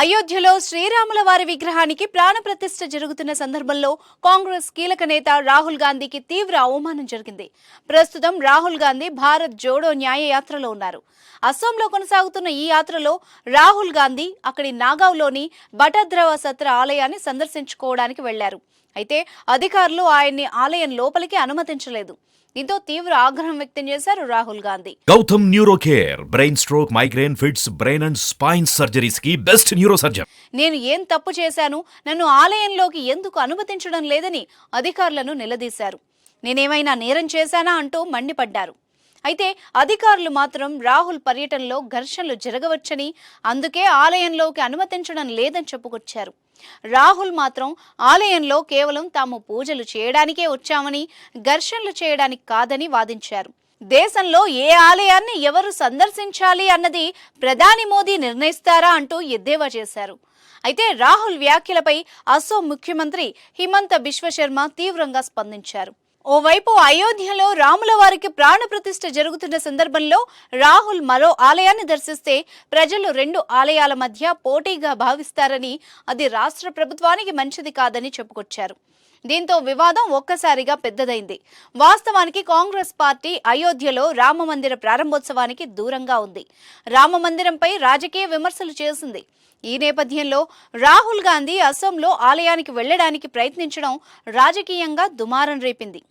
అయోధ్యలో శ్రీరాముల వారి విగ్రహానికి ప్రాణప్రతిష్ఠ జరుగుతున్న సందర్భంలో కాంగ్రెస్ కీలక నేత రాహుల్ గాంధీకి తీవ్ర అవమానం జరిగింది. ప్రస్తుతం రాహుల్ గాంధీ భారత్ జోడో న్యాయ యాత్రలో ఉన్నారు. అస్సాంలో కొనసాగుతున్న ఈ యాత్రలో రాహుల్ గాంధీ అక్కడి నాగావ్లోని బటద్రవ సత్ర ఆలయాన్ని సందర్శించుకోవడానికి వెళ్ళారు. అయితే అధికారులు ఆయన్ని ఆలయం లోపలికి అనుమతించలేదు. దీంతో తీవ్ర ఆగ్రహం వ్యక్తం చేశారు Rahul Gandhi. Gautam neuro care brain stroke migraine fits brain and spine సర్జరీస్కి best neuro surgeon నేను ఏం తప్పు చేశాను? నన్ను ఆలయంలోకి ఎందుకు అనుమతించడం లేదని అధికారులను నిలదీశారు. నేనేమైనా నేరం చేశానా అంటూ మండిపడ్డారు. అయితే అధికారులు మాత్రం రాహుల్ పర్యటనలో ఘర్షణలు జరగవచ్చని అందుకే ఆలయంలోకి అనుమతించడం లేదని చెప్పుకొచ్చారు. రాహుల్ మాత్రం ఆలయంలో కేవలం తాము పూజలు చేయడానికే వచ్చామని ఘర్షణలు చేయడానికి కాదని వాదించారు. దేశంలో ఏ ఆలయాన్ని ఎవరు సందర్శించాలి అన్నది ప్రధాని మోదీ నిర్ణయిస్తారా అంటూ ఎద్దేవా చేశారు. అయితే రాహుల్ వ్యాఖ్యలపై అసోం ముఖ్యమంత్రి హిమంత బిశ్వశర్మ తీవ్రంగా స్పందించారు. ఓవైపు అయోధ్యలో రాముల వారికి ప్రాణ ప్రతిష్ఠ జరుగుతున్న సందర్భంలో రాహుల్ మరో ఆలయాన్ని దర్శిస్తే ప్రజలు రెండు ఆలయాల మధ్య పోటీగా భావిస్తారని అది రాష్ట్ర ప్రభుత్వానికి మంచిది కాదని చెప్పుకొచ్చారు. దీంతో వివాదం ఒక్కసారిగా పెద్దదైంది. వాస్తవానికి కాంగ్రెస్ పార్టీ అయోధ్యలో రామ మందిర ప్రారంభోత్సవానికి దూరంగా ఉంది. రామ మందిరంపై రాజకీయ విమర్శలు చేసింది. ఈ నేపథ్యంలో రాహుల్ గాంధీ అసోంలో ఆలయానికి వెళ్ళడానికి ప్రయత్నించడం రాజకీయంగా దుమారం రేపింది.